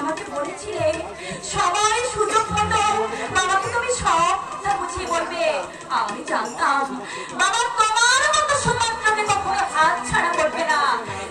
আমাকে বলেছিলে সবাই সুযোগ মতো বাবাকে তুমি সব কথা বুঝিয়ে বলবে? আমি জানতাম বাবা তোমার মতো সুমাত্রাকে কখনো হাত ছাড়া করবে না।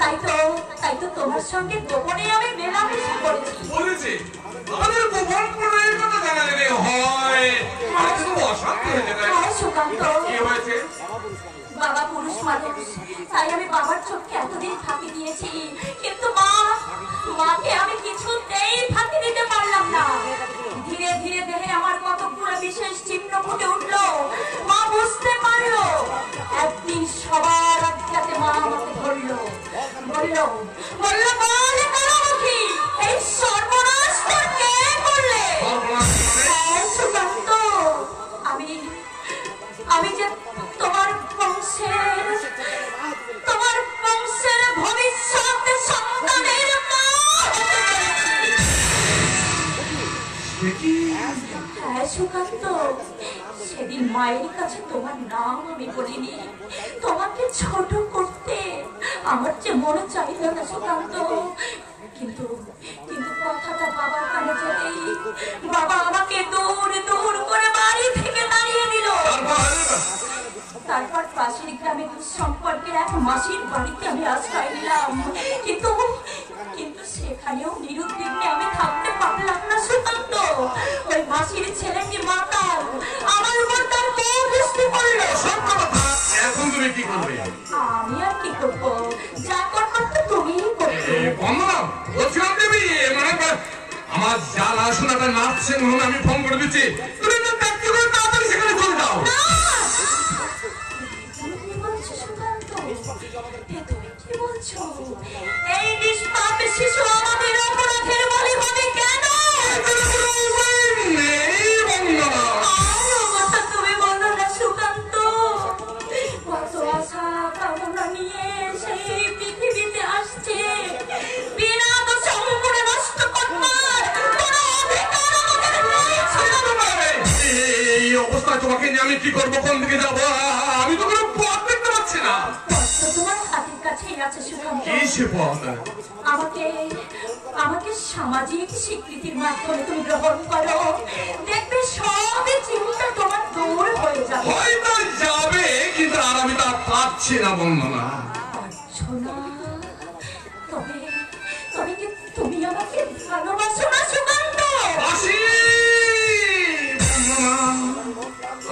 তাই তো তাই তো তোমার সঙ্গে গোপনে আমি মেলামেশা করেছি। বলেছি বাবা পুরুষ মানুষ তাই আমি বাবার চোখকে এতদিন ফাঁকি দিয়েছি। ধীরে মতো আমার কতগুলো বিশেষ চিহ্ন ফুটে উঠল। মা বুঝতে পারল। একদিন সবার আজ্ঞাতে মা আমাকে ধরলো। বলল বলল মায়ের কাছে তোমার নাম আমি বলিনি। তোমাকে ছোট করতে আমার যে মনে চাইল না সুকান্ত। কিন্তু কিন্তু কথাটা বাবার কানে যেতেই বাবা আমাকে দূর দূর করে বাড়ি থেকে দাঁড়িয়ে দিল। তারপর? পাশের গ্রামে সম্পর্কের এক মাসির বাড়িতে আমি আশ্রয় নিলাম। কিন্তু কিন্তু সেখানেও নিরুদ্বিগ্নে আমি থাকতে পারলাম না সুকান্ত। ওই মাসির ছেলেটি মাতাল শোনাটা নাচছেন হন আমি ফোন করে দিচ্ছি তুমি করে তাড়াতাড়ি সেখানে চলে যাও? এই নিষ্পাপ শিশু আমাদের এই অবস্থায় তোমাকে নিয়ে আমি কি করব? কোন দিকে যাব? আমি তো কোনো পথ দেখতে পাচ্ছি না। তোমার হাতের কাছেই আছে, সুকান্ত। কি সে পথ? আমাকে আমাকে সামাজিক স্বীকৃতির মাধ্যমে তুমি গ্রহণ করো। দেখবে সবই চিন্তা তোমার দূর হয়ে যাবে। হয়তো যাবে কিন্তু আর আমি তা পাচ্ছি না বন্দনা। পারছ তবে তবে কি তুমি আমাকে ভালোবাসো না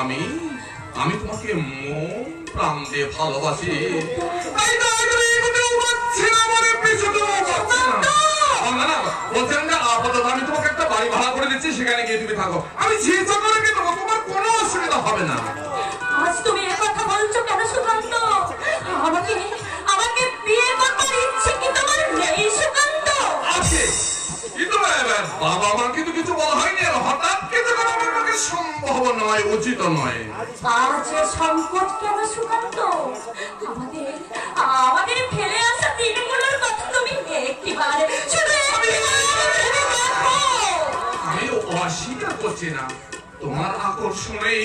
আমি আমি তোমাকে মন প্রাণ দিয়ে ভালোবাসি। আমি তোমাকে একটা বাড়ি ভাড়া করে দিচ্ছি, সেখানে গিয়ে তুমি থাকো। আমি যে করে রেখে সংকট কেন সুকান্ত। আমাদের আমাদের ফেলে আসা দিনগুলোর কথা তুমি একটিবার শুধু। আমি অস্বীকার করছি না। তোমার আকর্ষণেই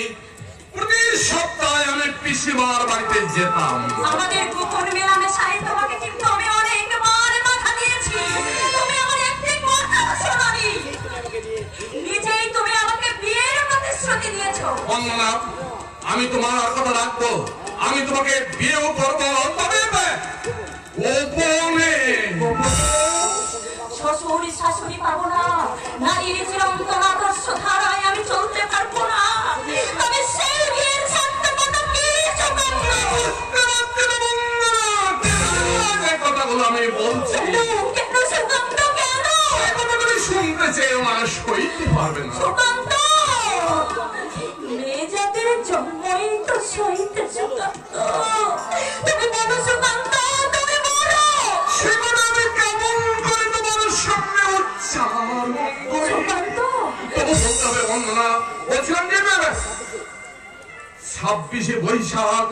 প্রতি সপ্তাহে আমি পিসিমার বাড়িতে যেতাম। আমাদের গোপন মেলামেশায় তোমাকে কিন্তু আমি অনেকবার মাথা দিয়েছি। তুমি আমার একটি কথা শোনোনি। নিজেই তুমি আমাকে বিয়ের প্রতিশ্রুতি দিয়েছ। বন্দনা আমি তোমার আর কথা রাখব। আমি তোমাকে বিয়েও করব। তবে গোপনে শ্বশুর শাশুড়ি পাবো না। নারীর চিরন্তন আদর্শ ধারায় আমি চলতে পারব না। তবে সেই বিয়ের ছাড়তে কি কথাগুলো আমি বলছি। কেন সুগন্ধ কেন? এই কথাগুলি শুনতে পারবে না। ছাব্বিশে বৈশাখ।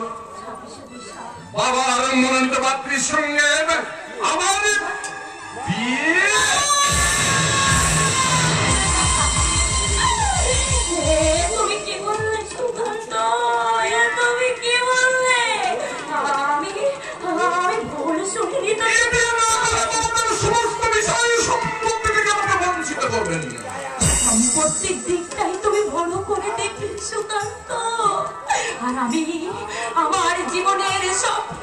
বাবার মনোনীত পাত্রীর সঙ্গে আমার বিয়ে। give on it is hope.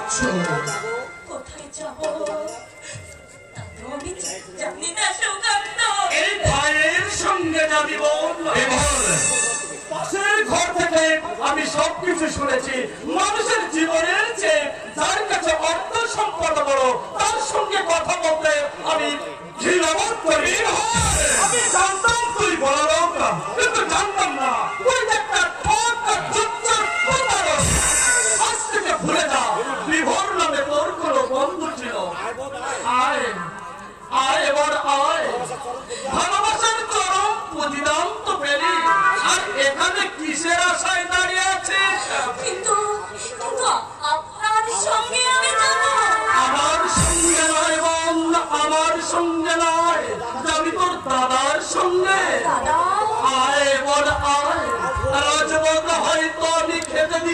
যাচ্ছ আমি সবকিছু শুনেছি। মানুষের জীবনের চেয়ে যার কাছে অর্থ সম্পদ বড় তার সঙ্গে কথা বলতে আমি ঘৃণাবোধ করি। আমি জানতাম তুই বড় কিন্তু জানতাম না।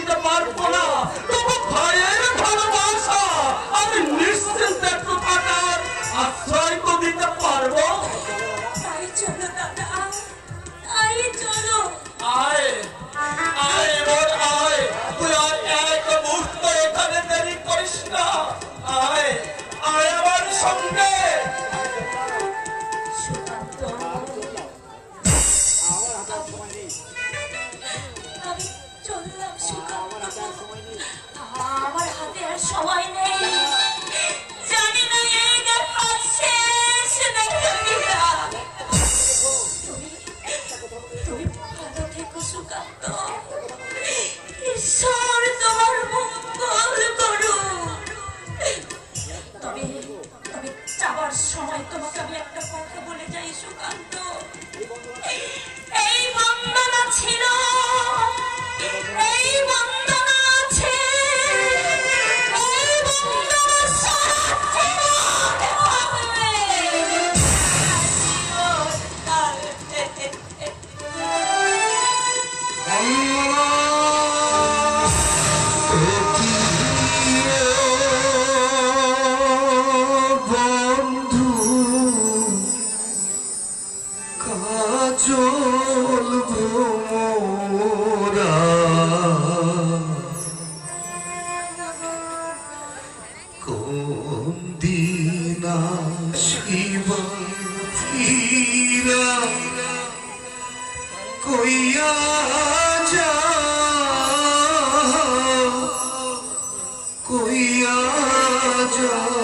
দিতে পারব না। তবু ভালোবাসা আমি নিশ্চিন্তে আশ্রয় তো দিতে পারব। আয় আয় এবার আয়। তুই এক মুহূর্ত এখানে দেরি করিস আয় আয় আমার সঙ্গে। You're so কোন দিন আসিব ফিরা কইয়া যা কইয়া যা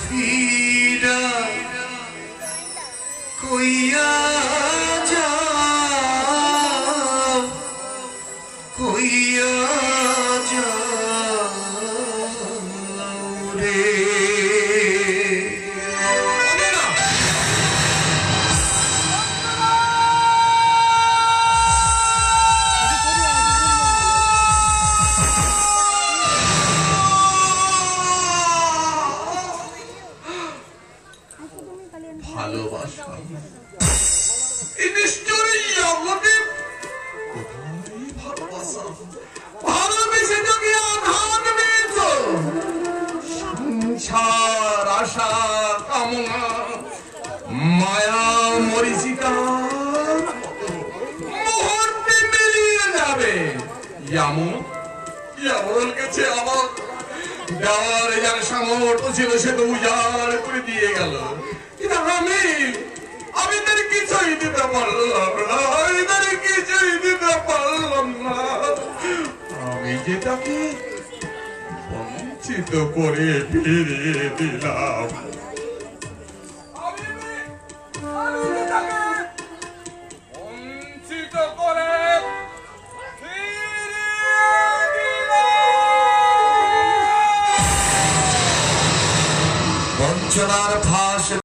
ফিরা কইয়া যাও কামনা, মায়া, মরিচিকা, মুহূর্তে মিলিয়ে যাবে। আমার দেওয়ার যার সামর্থ্য ছিল, সে তো উজাড় করে দিয়ে গেল। আমি আমি তার কিছুই দিতে পারলাম না, আমি তার কিছুই দিতে পারলাম না। আমি যে তাকে বঞ্চিত করে ফিরিয়ে দিলাম।